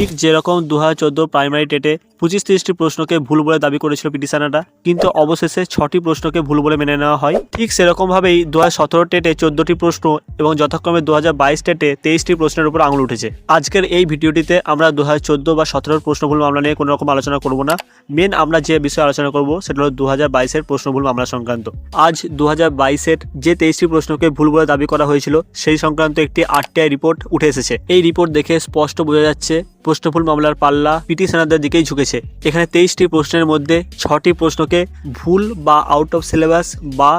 ঠিক যেরকম দু হাজার চোদ্দ প্রাইমারি টেটে পঁচিশ তিরিশটি প্রশ্নকে ভুল বলে দাবি করেছিল পিটিশনাররা, কিন্তু অবশেষে ছটি প্রশ্নকে ভুল বলে মেনে নেওয়া হয়। ঠিক সেরকমভাবেই দু হাজার সতেরো টেটে চোদ্দটি প্রশ্ন এবং যথাক্রমে দু হাজার বাইশ টেটে তেইশটি প্রশ্নের উপর আঙুল উঠেছে। আজকের এই ভিডিওটিতে আমরা দু হাজার চোদ্দ বা সতেরোর প্রশ্নভুল মামলা নিয়ে কোনো রকম আলোচনা করব না। মেন আমরা যে বিষয়ে আলোচনা করব সেটা হলো দু হাজার বাইশের প্রশ্নভুল মামলা সংক্রান্ত। আজ দু হাজার বাইশের যে তেইশটি প্রশ্নকে ভুল বলে দাবি করা হয়েছিল, সেই সংক্রান্ত একটি আরটিআই রিপোর্ট উঠে এসেছে। এই রিপোর্ট দেখে স্পষ্ট বোঝা যাচ্ছে প্রশ্নভুল মামলার পাল্লা পিটিশনারদের দিকেই ঝুঁকেছে। এখানে তেইশটি প্রশ্নের মধ্যে ছটি প্রশ্নকে ভুল বা আউট অফ সিলেবাস বা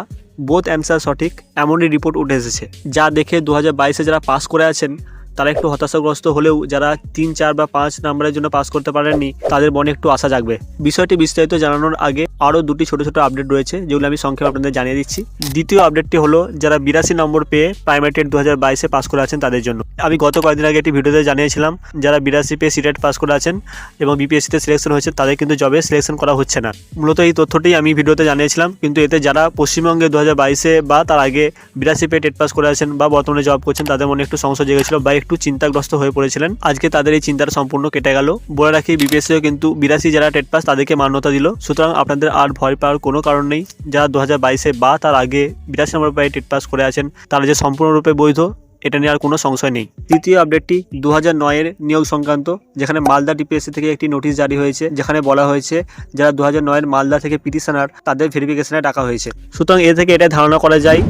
বোধ অ্যান্সার সঠিক এমনই রিপোর্ট উঠে এসেছে। যা দেখে দু হাজার যারা পাস করে আছেন তারা একটু হতাশাগ্রস্ত হলেও যারা তিন, চার বা পাঁচ নাম্বারের জন্য পাস করতে পারেননি, তাদের মনে একটু আশা জাগবে। বিষয়টি বিস্তারিত জানানোর আগে আরও দুটি ছোট ছোট আপডেট রয়েছে, যেগুলো আমি সংক্ষেপে আপনাদের জানিয়ে দিচ্ছি। দ্বিতীয় আপডেটটি হলো, যারা বিরাশি নম্বর পেয়ে প্রাইমারি টেট দু হাজার বাইশে পাস করে আছেন তাদের জন্য। আমি গত কয়েকদিন আগে একটি ভিডিওতে জানিয়েছিলাম, যারা বিরাশি পেয়ে সিটেট পাস করে আছেন এবং বিপিএসসিতে সিলেকশন হয়েছে, তাদের কিন্তু জবে সিলেকশন করা হচ্ছে না। মূলত এই তথ্যটি আমি ভিডিওতে জানিয়েছিলাম, কিন্তু এতে যারা পশ্চিমবঙ্গে দু হাজার বাইশে বা তার আগে বিরাশি পেয়ে টেট পাস করে আছেন বা বর্তমানে জব করছেন, তাদের মনে একটু সমস্যা জেগেছিল বা একটু চিন্তাগ্রস্ত হয়ে পড়েছিলেন। আজকে তাদের এই চিন্তাটা সম্পূর্ণ কেটে গেল। বলে রাখি, বিপিএসসিও কিন্তু বিরাশি যারা টেট পাস তাদেরকে মান্যতা দিল। সুতরাং আপনাদের আর ভয় পাওয়ার কোনো কারণ নেই। যারা দু হাজার বাইশে বা তার আগে বিরাশি নম্বর পায়ে টেট পাস করে আছেন, তারা যে সম্পূর্ণরূপে বৈধ, এটা নিয়ে আর কোনো সংশয় নেই। তৃতীয় আপডেটটি দু হাজার নয়ের নিয়োগ সংক্রান্ত, যেখানে মালদা ডিপিএসসি থেকে একটি নোটিশ জারি হয়েছে। যেখানে বলা হয়েছে, যারা দু হাজার নয়ের মালদা থেকে পিটিশনার, তাদের ভেরিফিকেশনে ডাকা হয়েছে। সুতরাং এ থেকে এটা ধারণা করা যায়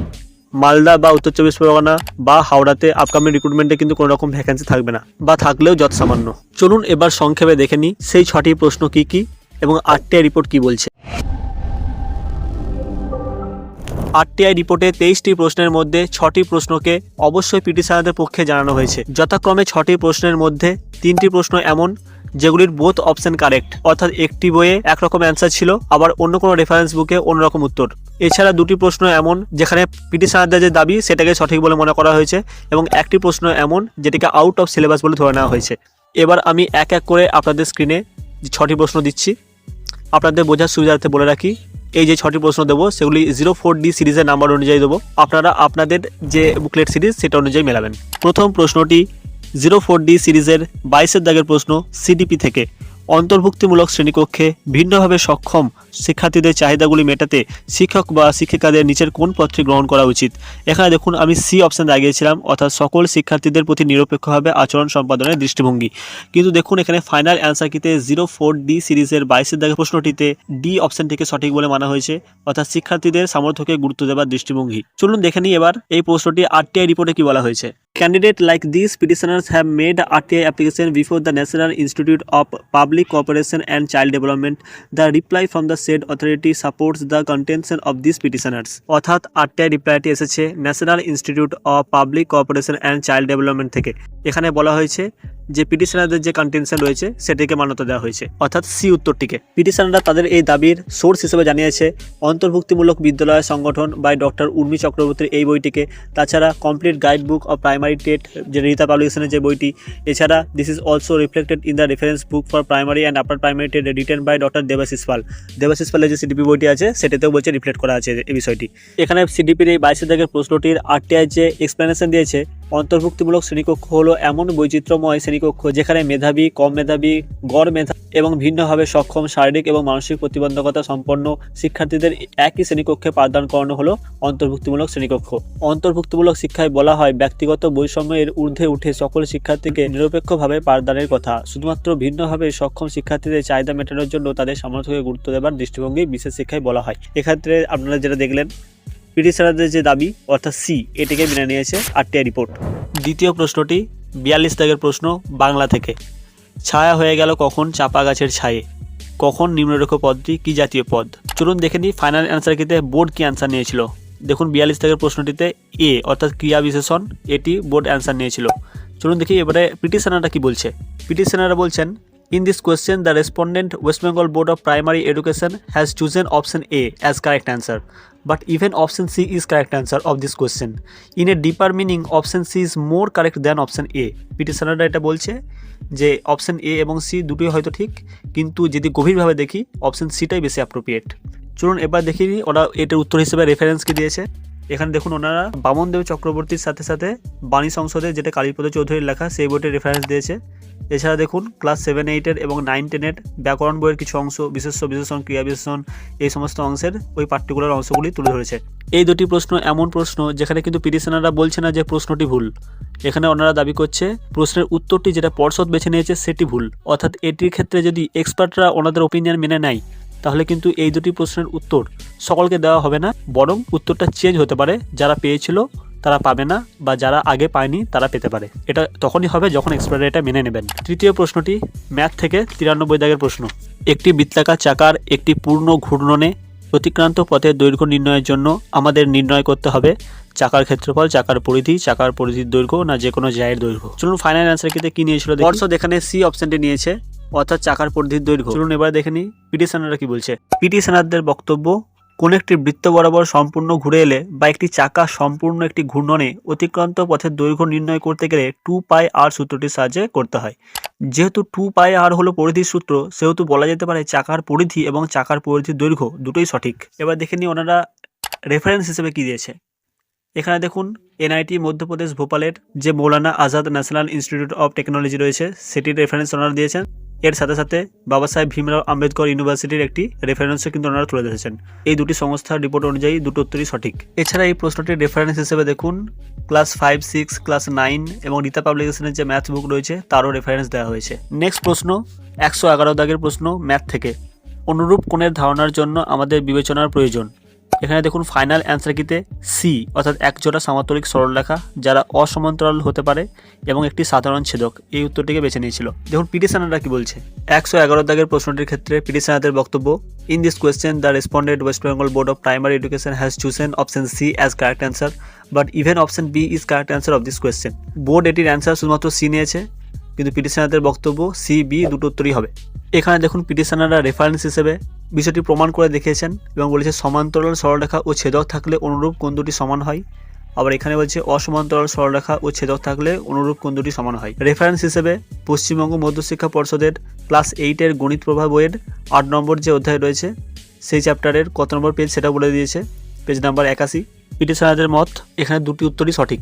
মালদা বা উত্তর চব্বিশ পরগনা বা হাওড়াতে আপকামিং রিক্রুটমেন্টে কিন্তু কোনো রকম ভ্যাকেন্সি থাকবে না বা থাকলেও যত সামান্য। চলুন এবার সংক্ষেপে দেখে নিই সেই ছটি প্রশ্ন কি কি এবং আরটিআই রিপোর্ট কি বলছে। আরটিআই রিপোর্টে তেইশটি প্রশ্নের মধ্যে ছটি প্রশ্নকে অবশ্যই পিটিশনারদের পক্ষে জানানো হয়েছে। যথাক্রমে ছটি প্রশ্নের মধ্যে তিনটি প্রশ্ন এমন যেগুলির বোথ অপশন কারেক্ট অর্থাৎ একটি বইয়ে একরকম অ্যান্সার ছিল, আবার অন্য কোনো রেফারেন্স বুকে অন্যরকম উত্তর। এছাড়া দুটি প্রশ্ন এমন, যেখানে পিটিশনারদের যে দাবি, সেটাকে সঠিক বলে মনে করা হয়েছে, এবং একটি প্রশ্ন এমন, যেটিকে আউট অফ সিলেবাস বলে ধরে নেওয়া হয়েছে। এবার আমি এক এক করে আপনাদের স্ক্রিনে ছটি প্রশ্ন দিচ্ছি, আপনাদের বোঝার সুবিধার্থে বলে রাখি, এই যে ছটি প্রশ্ন দেবো, সেগুলি জিরো ফোর ডি সিরিজের নাম্বার অনুযায়ী দেবো। আপনারা আপনাদের যে বুকলেট সিরিজ সেটা অনুযায়ী মেলাবেন। প্রথম প্রশ্নটি জিরো ফোর ডি সিরিজের বাইশের দাগের প্রশ্ন সিডিপি থেকে। অন্তর্ভুক্তিমূলক শ্রেণীকক্ষে ভিন্নভাবে সক্ষম শিক্ষার্থীদের চাহিদাগুলি মেটাতে শিক্ষক বা শিক্ষিকাদের নিচের কোন পত্রটি গ্রহণ করা উচিত? এখানে দেখুন, আমি সি অপশান দাগিয়েছিলাম, অর্থাৎ সকল শিক্ষার্থীদের প্রতি নিরপেক্ষভাবে আচরণ সম্পাদনের দৃষ্টিভঙ্গি। কিন্তু দেখুন, এখানে ফাইনাল অ্যান্সারটিতে জিরো ফোর ডি সিরিজের বাইশের দাগের প্রশ্নটিতে ডি অপশানটিকে সঠিক বলে মানা হয়েছে, অর্থাৎ শিক্ষার্থীদের সামর্থ্যকে গুরুত্ব দেওয়ার দৃষ্টিভঙ্গি। চলুন দেখে নিই এবার এই প্রশ্নটি আরটিআই রিপোর্টে কি বলা হয়েছে? Candidate like these petitioners have made RTI application before the National Institute of Public Cooperation and Child Development. The reply from the said authority supports the contention of these petitioners. অর্থাৎ RTI রিপ্লাইটি এসেছে National Institute of Public Cooperation and Child Development থেকে এখানে বলা হয়েছে যে পিটিশনারদের যে contention রয়েছে, সেটিকে মান্যতা দেওয়া হয়েছে। অর্থাৎ সি উত্তরটিকে। পিটিশনাররা তাদের এই দাবির সোর্স হিসেবে জানিয়েছে, অন্তর্ভুক্তিমূলক বিদ্যালয় সংগঠন বাই ডক্টর উর্মি চক্রবর্তীর এই বইটিকে। তাছাড়া complete guide book of primary TET, যে রীতা পাবলিকেশনের যে বইটি, এছাড়া this is also reflected in the reference book for primary and upper primary TET written by doctor Debashis Pal. Debashis পালের যে সিডিপি বইটি আছে, সেটাতেও বলছে রিফ্লেক্ট করা আছে এই বিষয়টি। এখানে সিডিপির এই বাইশের দাগের প্রশ্নটির আরটিআই যে এক্সপ্লেনেশন দিয়েছে অন্তর্ভুক্তিমূলক শ্রেণীকক্ষ হলো এমন বৈচিত্র্যময় শ্রেণীকক্ষ যেখানে মেধাবী, কম মেধাবী, গড় মেধা এবং ভিন্নভাবে সক্ষম, শারীরিক এবং মানসিক প্রতিবন্ধকতা সম্পন্ন শিক্ষার্থীদের একই শ্রেণীকক্ষে পাঠদান করানো হলো অন্তর্ভুক্তিমূলক শ্রেণীকক্ষ। অন্তর্ভুক্তিমূলক শিক্ষায় বলা হয় ব্যক্তিগত বৈষম্যের ঊর্ধ্বে উঠে সকল শিক্ষার্থীকে নিরপেক্ষভাবে পাঠদানের কথা। শুধুমাত্র ভিন্নভাবে সক্ষম শিক্ষার্থীদের চাহিদা মেটানোর জন্য তাদের সামর্থ্যকে গুরুত্ব দেওয়ার দৃষ্টিভঙ্গি বিশেষ শিক্ষায় বলা হয়। এক্ষেত্রে আপনারা যেটা দেখলেন পিটিশনারদের যে দাবি অর্থাৎ সি এটিকে মেনে নিয়েছে আরটিআই রিপোর্ট দ্বিতীয় প্রশ্নটি বিয়াল্লিশ দাগের প্রশ্ন বাংলা থেকে। ছায়া হয়ে গেল কখন চাপা গাছের ছায়ে? কখন নিম্নরেখ পদটি কি জাতীয় পদ? চলুন দেখে নিই ফাইনাল অ্যান্সার কিতে বোর্ড কি অ্যান্সার নিয়েছিল। দেখুন বিয়াল্লিশ দাগের প্রশ্নটিতে এ অর্থাৎ ক্রিয়া বিশেষণ এটি বোর্ড অ্যান্সার নিয়েছিল। চলুন দেখি এবারে পিটিশনাররা কি বলছে? পিটিশনাররা বলছেন In this question, the respondent West Bengal Board of Primary Education has chosen option A as correct answer. But even option C is correct answer of this question. In a deeper meaning, option C is more correct than option A. পিটিশনাররা এটা বলছে যে option A এবং C দুটোই হয়তো ঠিক কিন্তু যদি গভীরভাবে দেখি অপশন সিটাই বেশি অ্যাপ্রোপ্রিয়েট চলুন এবার দেখি ওরা এটার উত্তর হিসেবে রেফারেন্স কি দিয়েছে এখানে দেখুন ওনারা বামনদেব চক্রবর্তীর সাথে সাথে বাণী সংসদে যেটা কালীপদ চৌধুরীর লেখা, সেই বইটির রেফারেন্স দিয়েছে। এছাড়া দেখুন ক্লাস সেভেন এইটের এবং নাইন টেনের ব্যাকরণ বইয়ের কিছু অংশ, বিশেষ্য, বিশেষণ, ক্রিয়া বিশেষণ, এই সমস্ত অংশের ওই পার্টিকুলার অংশগুলি তুলে ধরেছে। এই দুটি প্রশ্ন এমন প্রশ্ন যেখানে কিন্তু পিটিশনাররা বলছে না যে প্রশ্নটি ভুল। এখানে ওনারা দাবি করছে, প্রশ্নের উত্তরটি যেটা পর্ষদ বেছে নিয়েছে সেটি ভুল। অর্থাৎ এটির ক্ষেত্রে যদি এক্সপার্টরা ওনাদের ওপিনিয়ন মেনে নেয় তাহলে কিন্তু এই দুটি প্রশ্নের উত্তর সকলকে দেওয়া হবে না, বরং উত্তরটা চেঞ্জ হতে পারে। যারা পেয়েছিল তারা পাবে না, বা যারা আগে পায়নি তারা পেতে পারে। এটা তখনই হবে যখন এক্সপার্ট এটা মেনে নেবেন। তৃতীয় প্রশ্নটি ম্যাথ থেকে তিরানব্বই দাগের প্রশ্ন। একটি বৃত্তাকার চাকার একটি পূর্ণ ঘূর্ণনে অতিক্রান্ত পথের দৈর্ঘ্য নির্ণয়ের জন্য আমাদের নির্ণয় করতে হবে চাকার ক্ষেত্রফল, চাকার পরিধি, চাকার পরিধির দৈর্ঘ্য, না যে কোনো জায়ের দৈর্ঘ্য। চলুন ফাইনাল অ্যান্সার কিন্তু কি নিয়েছিল পর্ষদ এখানে সি অপশনটি নিয়েছে। অর্থাৎ চাকার পরিধির দৈর্ঘ্য। চলুন এবার দেখে নিই পিটিশনাররা কি বলছে। পিটিশনারদের বক্তব্য, কোন একটি বৃত্ত বরাবর সম্পূর্ণ ঘুরে এলে বা একটি চাকা সম্পূর্ণ একটি ঘূর্ণনে অতিক্রান্ত পথের দৈর্ঘ্য নির্ণয় করতে গেলে টু পাই আর সূত্রটির সাহায্যে করতে হয়। যেহেতু টু পাই আর হলো পরিধির সূত্র, সেহেতু বলা যেতে পারে চাকার পরিধি এবং চাকার পরিধির দৈর্ঘ্য দুটোই সঠিক। এবার দেখে নিই ওনারা রেফারেন্স হিসেবে কি দিয়েছে। এখানে দেখুন, এনআইটি মধ্যপ্রদেশ ভোপালের যে Maulana Azad National Institute of Technology রয়েছে, সেটির রেফারেন্স ওনারা দিয়েছেন। এর সাথে সাথে বাবা সাহেব ভীমরাও আম্বেদকর ইউনিভার্সিটির একটি রেফারেন্সও কিন্তু ওনারা তুলে ধরেছেন। এই দুটি সংস্থার রিপোর্ট অনুযায়ী দুটো উত্তরই সঠিক। এছাড়া এই প্রশ্নটির রেফারেন্স হিসেবে দেখুন class five six class nine এবং রীতা পাবলিকেশনের যে ম্যাথ বুক রয়েছে, তারও রেফারেন্স দেওয়া হয়েছে। নেক্সট প্রশ্ন, একশো এগারো দাগের প্রশ্ন ম্যাথ থেকে। অনুরূপ কোণের ধারণার জন্য আমাদের বিবেচনার প্রয়োজন। এখানে দেখুন ফাইনাল অ্যান্সার কিতে সি অর্থাৎ একজোড়া সামান্তরিক সরলরেখা যারা অসমান্তরাল হতে পারে এবং একটি সাধারণ ছেদক। এই উত্তরটিকে বেছে নিয়েছিল। দেখুন পিটিশনাররা কি বলছে? একশো এগারো দাগের প্রশ্নটির ক্ষেত্রে পিটিশনারদের বক্তব্য in this question the responded West Bengal Board of Primary Education has chosen option C as correct answer but even option B is correct answer of this question board এটির অ্যান্সার শুধুমাত্র সি নিয়েছে। কিন্তু পিটিশনারদের বক্তব্য C, B দুটো উত্তরই হবে। এখানে দেখুন পিটিশনাররা reference হিসেবে বিষয়টি প্রমাণ করে দেখিয়েছেন এবং বলেছে সমান্তরাল সরলরেখা ও ছেদক থাকলে অনুরূপ কোন দুটি সমান হয়। আবার এখানে বলছে অসমান্তরাল সরলরেখা ও ছেদক থাকলে অনুরূপ কোন দুটি সমান হয়। রেফারেন্স হিসেবে পশ্চিমবঙ্গ মধ্যশিক্ষা পর্ষদের ক্লাস এইটের গণিত প্রভাব বইয়ের আট নম্বর যে অধ্যায় রয়েছে, সেই চ্যাপ্টারের কত নম্বর পেজ সেটা বলে দিয়েছে। পেজ নাম্বার একাশি। পিটিশনারদের মত এখানে দুটি উত্তরই সঠিক।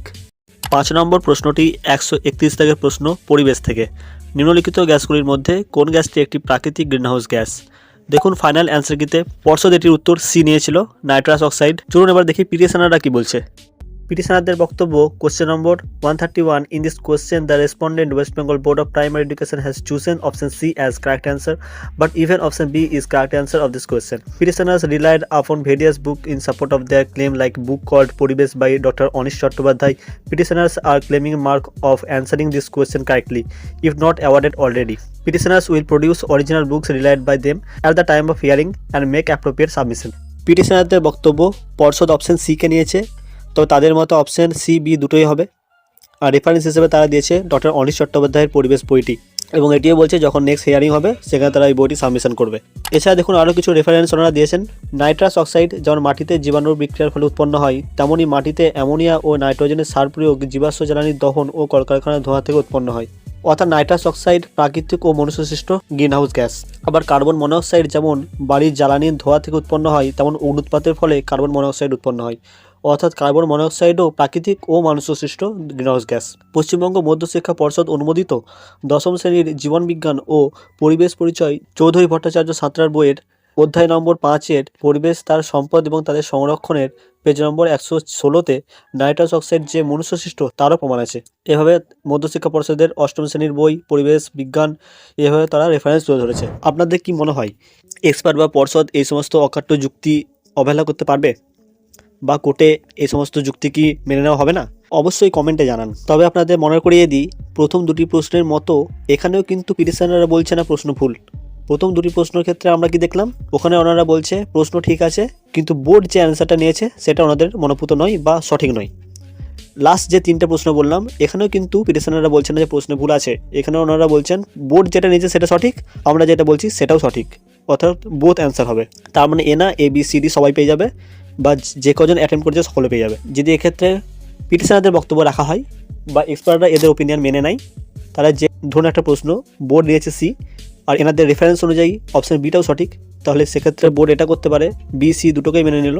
পাঁচ নম্বর প্রশ্নটি একশো একত্রিশ দাগের প্রশ্ন পরিবেশ থেকে। নিম্নলিখিত গ্যাসগুলির মধ্যে কোন গ্যাসটি একটি প্রাকৃতিক গ্রিনহাউস গ্যাস? দেখুন, ফাইনাল অ্যান্সার কিতে পর্ষদ এটির উত্তর সি নিয়েছিল, নাইট্রাস অক্সাইড। চলুন এবার দেখি পিটিশনাররা কি বলছে। পিটিশনারদের বক্তব্য question number one thirty one in this question the respondent West Bengal Board of Primary Education has chosen option C as correct answer but even option B is correct answer of this question petitioners relied upon various book in support of their claim like book called Paribesh by doctor Anish Chattopadhyay petitioners are claiming mark of answering this question correctly if not awarded already petitioners will produce original books relied by them at the time of hearing and make appropriate submission পিটিশনারদের বক্তব্য, পর্ষদ option সিকে নিয়েছে তো তাদের মতো option C B দুটোই হবে। আর reference হিসেবে তারা দিয়েছে ডক্টর অনিশ চট্টোপাধ্যায়ের পরিবেশ বইটি। এবং এটিও বলছে যখন নেক্সট হিয়ারিং হবে, সেখানে তারা এই বইটি সাবমিশন করবে। এছাড়া দেখুন আরও কিছু রেফারেন্স ওনারা দিয়েছেন। নাইট্রাস অক্সাইড যেমন মাটিতে জীবাণুর বিক্রিয়ার ফলে উৎপন্ন হয় তেমনই মাটিতে অ্যামোনিয়া ও নাইট্রোজেনের সার প্রয়োগ, জীবাশ্ম জ্বালানির দহন ও কলকারখানার ধোঁয়া থেকে উৎপন্ন হয়। অর্থাৎ নাইট্রাস অক্সাইড প্রাকৃতিক ও মনুষ্যসৃষ্ট গ্রিনহাউস গ্যাস আবার কার্বন মনোক্সাইড যেমন বাড়ির জ্বালানির ধোঁয়া থেকে উৎপন্ন হয়, তেমন অগ্নুৎপাতের ফলে কার্বন মনোক্সাইড উৎপন্ন হয়। অর্থাৎ কার্বন মনোক্সাইডও প্রাকৃতিক ও মানুষসৃষ্ট গ্রিনহাউস গ্যাস। পশ্চিমবঙ্গ মধ্যশিক্ষা পর্ষদ অনুমোদিত দশম শ্রেণির জীবনবিজ্ঞান ও পরিবেশ পরিচয় চৌধুরী ভট্টাচার্য সাঁতরার বইয়ের অধ্যায় নম্বর পাঁচের পরিবেশ, তার সম্পদ এবং তাদের সংরক্ষণের পেজ নম্বর একশো ষোলোতে নাইট্রাস অক্সাইড যে মনুষ্যসৃষ্ট, তারও প্রমাণ আছে। এভাবে মধ্যশিক্ষা পর্ষদের অষ্টম শ্রেণির বই, পরিবেশ বিজ্ঞান, এভাবে তারা রেফারেন্স তুলে ধরেছে। আপনাদের কি মনে হয়? এক্সপার্ট বা পর্ষদ এই সমস্ত অকাট্য যুক্তি অবহেলা করতে পারবে? বা কোর্টে এই সমস্ত যুক্তি কি মেনে নেওয়া হবে না? অবশ্যই কমেন্টে জানান। তবে আপনাদের মনে করিয়ে দিই, প্রথম দুটি প্রশ্নের মতো এখানেও কিন্তু পিটিশনাররা বলছে না প্রশ্ন ভুল। প্রথম দুটি প্রশ্নের ক্ষেত্রে আমরা কি দেখলাম? ওখানে ওনারা বলছে, প্রশ্ন ঠিক আছে, কিন্তু বোর্ড যে অ্যান্সারটা নিয়েছে, সেটা ওনাদের মনোপুত নয় বা সঠিক নয়। লাস্ট যে তিনটে প্রশ্ন বললাম, এখানেও কিন্তু পিটিশনাররা বলছেন যে প্রশ্নে ভুল আছে। এখানে ওনারা বলছেন, বোর্ড যেটা নিয়েছে সেটা সঠিক, আমরা যেটা বলছি সেটাও সঠিক। অর্থাৎ বোথ অ্যান্সার হবে। তার মানে এ না, এ, বি, সি, ডি সবাই পেয়ে যাবে। বা যে কজন অ্যাটেম্প করেছে সকলে পেয়ে যাবে। যদি এক্ষেত্রে পিটিশনারদের বক্তব্য রাখা হয় বা এক্সপার্টরা এদের ওপিনিয়ন মেনে নেয় তারা যে ধরুন একটা প্রশ্ন বোর্ড দিয়েছে সি আর এনাদের রেফারেন্স অনুযায়ী অপশান বিটাও সঠিক, তাহলে সেক্ষেত্রে বোর্ড এটা করতে পারে বি সি দুটোকেই মেনে নিল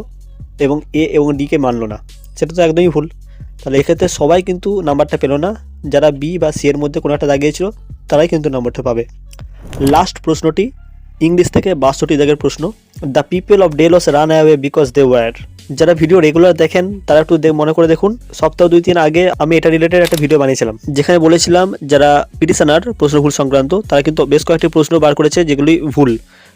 এবং এ এবং ডিকে মানলো না। সেটা তো একদমই ভুল। তাহলে এক্ষেত্রে সবাই কিন্তু নাম্বারটা পেল না। যারা বি বা সি এর মধ্যে কোনো একটা দাগিয়েছিল, তারাই কিন্তু নাম্বারটা পাবে। লাস্ট প্রশ্নটি ইংলিশ থেকে বাষট্টি দাগের প্রশ্ন the people of dales run away because they were যারা ভিডিও রেগুলার দেখেন, তারা একটু মনে করে দেখুন, সপ্তাহ দুই তিন আগে আমি এটা রিলেটেড একটা ভিডিও বানিয়েছিলাম। যেখানে বলেছিলাম, যারা পিটিশনার প্রশ্ন ভুল সংক্রান্ত, তারা কিন্তু বেশ কয়েকটি প্রশ্ন বার করেছে যেগুলি ভুল।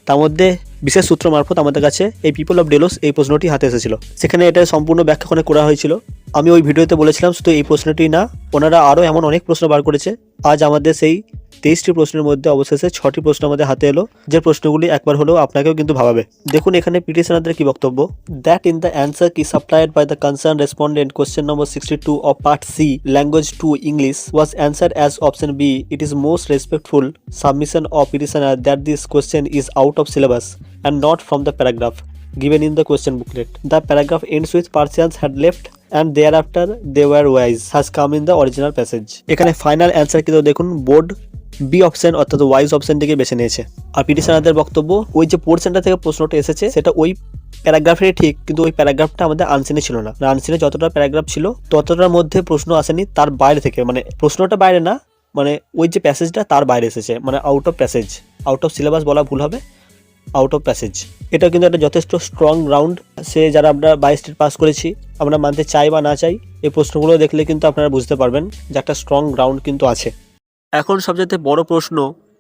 তার মধ্যে বিশেষ সূত্র মারফত আমাদের কাছে এই পিপল অফ ডেলোস এই প্রশ্নটি হাতে এসেছিল। সেখানে এটা সম্পূর্ণ ব্যাখ্যা করা হয়েছিল। আমি ওই ভিডিওতে বলেছিলাম শুধু এই প্রশ্নটি না, ওনারা আরও এমন অনেক প্রশ্ন বার করেছে। আজ আমাদের সেই তেইশটি প্রশ্নের মধ্যে অবশেষে ছটি প্রশ্ন আমাদের হাতে এলো, যে প্রশ্নগুলি একবার হলেও আপনাকেও কিন্তু ভাবাবে। দেখুন, এখানে পিটিশনারদের কি বক্তব্য? That in the answer key supplied by the concern respondent question number sixty two of part C language two English was answer as option B it is most respectful submission of petitioner that this question is out of syllabus and not from the paragraph given in the question booklet. The paragraph ends with Persians had left and thereafter they were wise has come in the original passage. এখানে final answer কিন্তু দেখুন board B option অর্থাৎ wise অপশনটিকে বেছে নিয়েছে। আর পিটিশনারদের বক্তব্য, ওই যে পোর্শনটা থেকে প্রশ্নটা এসেছে, সেটা ওই প্যারাগ্রাফেরই ঠিক, কিন্তু ওই প্যারাগ্রাফটা আমাদের আনসিনে ছিল না। আনসিনে যতটা প্যারাগ্রাফ ছিল, ততটার মধ্যে প্রশ্ন আসেনি, তার বাইরে থেকে। মানে প্রশ্নটা বাইরে না মানে ওই যে প্যাসেজটা তার বাইরে এসেছে মানে out of passage out of syllabus বলা ভুল হবে। আউট অফ প্যাসেজ এটা কিন্তু একটা যথেষ্ট স্ট্রং গ্রাউন্ড সে যারা আমরা বাই স্টেট পাস করেছি, আমরা মানতে চাই বা না চাই, এই প্রশ্নগুলো দেখলে কিন্তু আপনারা বুঝতে পারবেন যে একটা স্ট্রং গ্রাউন্ড কিন্তু আছে। এখন সবচেয়ে বড় প্রশ্ন,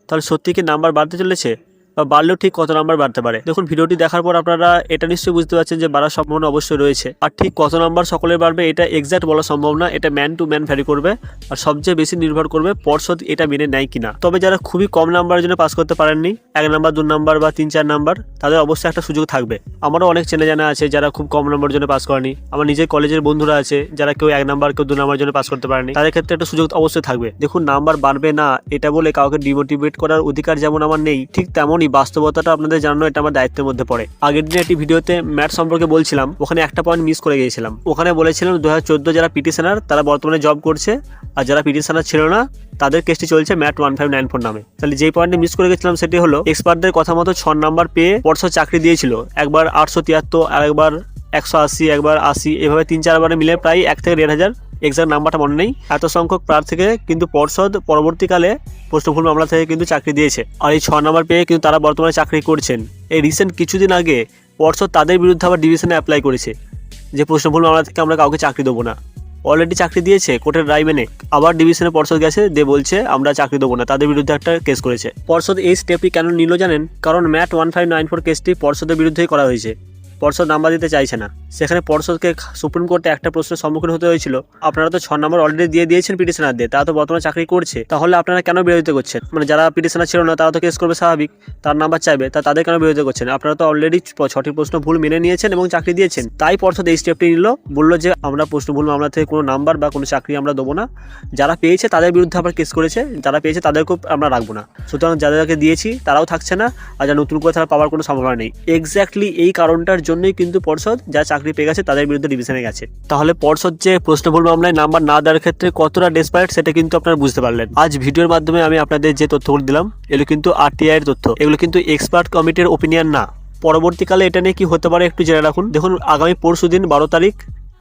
তাহলে সত্যি কি নাম্বার বাড়তে চলেছে? বা বাড়লেও ঠিক কত নাম্বার বাড়তে পারে। দেখুন, ভিডিওটি দেখার পর আপনারা এটা নিশ্চয়ই বুঝতে পারছেন যে বাড়ার সম্ভাবনা অবশ্যই রয়েছে। আর ঠিক কত নাম্বার সকলের বাড়বে, এটা এক্সাক্ট বলা সম্ভব না। এটা ম্যান টু ম্যান ভ্যারি করবে। আর সবচেয়ে বেশি নির্ভর করবে পর্ষদ এটা মেনে নেয় কিনা। তবে যারা খুবই কম নাম্বারের জন্য পাস করতে পারেননি, এক নাম্বার, দু নাম্বার বা তিন, চার নাম্বার, তাদের অবশ্যই একটা সুযোগ থাকবে। আমারও অনেক চেনা জানা আছে যারা খুব কম নম্বরের জন্য পাস করেনি। আমার নিজের কলেজের বন্ধুরা আছে যারা কেউ এক নাম্বার, কেউ দু নাম্বার জন্য পাস করতে পারেনি। তাদের ক্ষেত্রে একটা সুযোগ অবশ্যই থাকবে। দেখুন, নাম্বার বাড়বে না, এটা বলে কাউকে ডিমোটিভেট করার অধিকার যেমন আমার নেই, ঠিক তেমনই বাস্তবতাটা আপনাদের জানানো, এটা আমার দায়িত্বের মধ্যে পড়ে। আগের দিনে একটি ভিডিওতে ম্যাথ সম্পর্কে বলছিলাম, ওখানে একটা পয়েন্ট মিস করে গিয়েছিলাম। ওখানে বলেছিলাম দু হাজার চোদ্দ যারা পিটিশনার তারা বর্তমানে জব করছে, আর যারা পিটিশনার ছিল না, তাদের কেসটি চলছে MAT one five nine four নামে। তাহলে যেই পয়েন্টে মিস করে গেছিলাম সেটি হলো এক্সপার্টদের কথা মতো ছ নাম্বার পেয়ে পরশো চাকরি দিয়েছিল। একবার আটশো তিয়াত্তর আর একবার একশো আশি, একবার আশি, এভাবে তিন চারবারে মিলে প্রায় এক থেকে দেড় হাজার এক্সাক্ট নাম্বারটা মনে নেই। এত সংখ্যক প্রার্থীকে কিন্তু পর্ষদ পরবর্তীকালে প্রশ্নভুল মামলা থেকে কিন্তু চাকরি দিয়েছে। আর এই ছ নাম্বার পেয়ে কিন্তু তারা বর্তমানে চাকরি করছেন। এই রিসেন্ট কিছুদিন আগে পর্ষদ তাদের বিরুদ্ধে আবার ডিভিশনে অ্যাপ্লাই করেছে। যে প্রশ্নভুল মামলা থেকে আমরা কাউকে চাকরি দেবো না। অলরেডি চাকরি দিয়েছে কোর্টের রায় মেনে। আবার ডিভিশনে পর্ষদ গেছে দিয়ে বলছে, আমরা চাকরি দেবো না। তাদের বিরুদ্ধে একটা কেস করেছে। পর্ষদ এই স্টেপটি কেন নিল জানেন? কারণ MAT one five nine four কেসটি পর্ষদের বিরুদ্ধেই করা হয়েছে। পর্ষদ নাম্বার দিতে চাইছে না। সেখানে পর্ষদকে সুপ্রিম কোর্টে একটা প্রশ্নের সম্মুখীন হতে হয়েছিল। আপনারা তো ছ নম্বর অলরেডি দিয়ে দিয়েছেন পিটিশনারদের তারা তো বর্তমানে চাকরি করছে। তাহলে আপনারা কেন বিরোধিতা করছেন? মানে যারা পিটিশনার ছিল না, তারা তো কেস করবে স্বাভাবিক, তার নাম্বার চাইবে, তা তাদের কেন বিরোধিতা করছেন? আপনারা তো অলরেডি ছটি প্রশ্ন ভুল মেনে নিয়েছেন এবং চাকরি দিয়েছেন। তাই পর্ষদ এই স্টেপটি নিল, বলল যে আমরা প্রশ্ন ভুল মামলা থেকে কোনো নাম্বার বা কোনো চাকরি আমরা দেবো না। যারা পেয়েছে তাদের বিরুদ্ধে আবার কেস করেছে, যারা পেয়েছে তাদেরকেও আমরা রাখব না। সুতরাং যাদেরকে দিয়েছি তারাও থাকছে না, আর যারা নতুন করে তারা পাওয়ার কোনো সম্ভাবনা নেই। এক্স্যাক্টলি এই কারণটার জন্যই কিন্তু পর্ষদ যারা চাকরি পেয়ে গেছে তাদের বিরুদ্ধে ডিভিশনে গেছে। তাহলে পর্ষদ যে প্রশ্নভুল মামলায় নাম্বার না দেওয়ার ক্ষেত্রে কতটা ডেসপারেট সেটা কিন্তু আপনারা বুঝতে পারলেন। আজ ভিডিওর মাধ্যমে আমি আপনাদের যে তথ্যগুলো দিলাম, এগুলো কিন্তু আরটিআই এর তথ্য। এগুলো কিন্তু এক্সপার্ট কমিটির ওপিনিয়ন না। পরবর্তীকালে এটা নিয়ে কি হতে পারে একটু জেনে রাখুন। দেখুন, আগামী পরশু দিন বারো তারিখ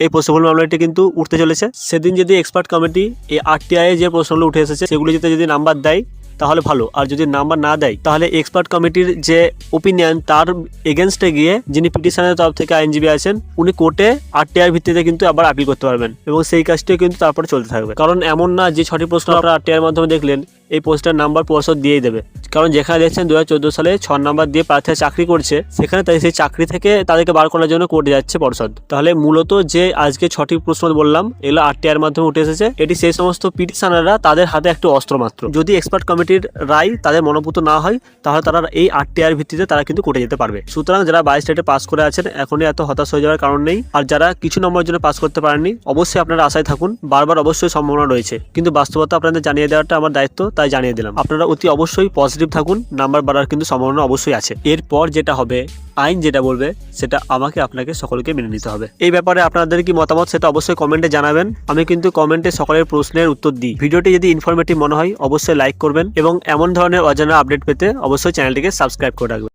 এই প্রশ্নভুল মামলাটি কিন্তু উঠতে চলেছে। সেদিন যদি এক্সপার্ট কমিটি এই আরটিআই যে প্রশ্নগুলো উঠে এসেছে, সেগুলো যদি যদি নাম্বার দেয় তাহলে ভালো। আর যদি নাম্বার না দেয়, তাহলে এক্সপার্ট কমিটির যে ওপিনিয়ন তার এগেনস্টে গিয়ে যিনি পিটিশনের তরফ থেকে আইনজীবী আছেন, উনি কোর্টে আর ভিত্তিতে কিন্তু আবার আপিল করতে পারবেন। এবং সেই কাজটিও কিন্তু তারপরে চলতে থাকবে। কারণ এমন না যে ছটি প্রশ্ন আপনারা আরটিআইয়ের মাধ্যমে দেখলেন এই পোস্টের নাম্বার পর্ষদ দিয়েই দেবে। কারণ যেখানে দেখছেন দু হাজার চোদ্দ সালে ছ নাম্বার দিয়ে প্রার্থীরা চাকরি করছে, সেখানে তাই সেই চাকরি থেকে তাদেরকে বার করার জন্য কোর্টে যাচ্ছে পর্ষদ তাহলে মূলত যে আজকে ছটি প্রশ্ন বললাম, এগুলো আরটিআর মাধ্যমে উঠে এসেছে। এটি সেই সমস্ত পিটিশনাররা তাদের হাতে একটি অস্ত্র মাত্র। যদি এক্সপার্ট কমিটির রায় তাদের মনোভূত না হয়, তাহলে তারা এই আরটিআর ভিত্তিতে তারা কিন্তু কোর্টে যেতে পারবে। সুতরাং যারা বাইশ স্টেটে পাস করে আছেন, এখনই এত হতাশ হয়ে যাওয়ার কারণ নেই। আর যারা কিছু নম্বরের জন্য পাস করতে পারেননি, অবশ্যই আপনারা আশায় থাকুন। বারবার অবশ্যই সম্ভাবনা রয়েছে। কিন্তু বাস্তবতা আপনাদের জানিয়ে দেওয়াটা আমার দায়িত্ব তাই জানিয়ে দিলাম। আপনারা অতি অবশ্যই পজিটিভ থাকুন নাম্বার বাড়ার কিন্তু সম্ভাবনা অবশ্যই আছে। এরপর যেটা হবে, আইন যেটা বলবে, সেটা আমাকে আপনাকে সকলকে মেনে নিতে হবে। এই ব্যাপারে আপনাদের কি মতামত সেটা অবশ্যই কমেন্টে জানাবেন। আমি কিন্তু কমেন্টে সকলের প্রশ্নের উত্তর দিই। ভিডিওটি যদি ইনফরমেটিভ মনে হয়, অবশ্যই লাইক করবেন এবং এমন ধরনের অজানা আপডেট পেতে অবশ্যই চ্যানেলটিকে সাবস্ক্রাইব করে রাখবেন।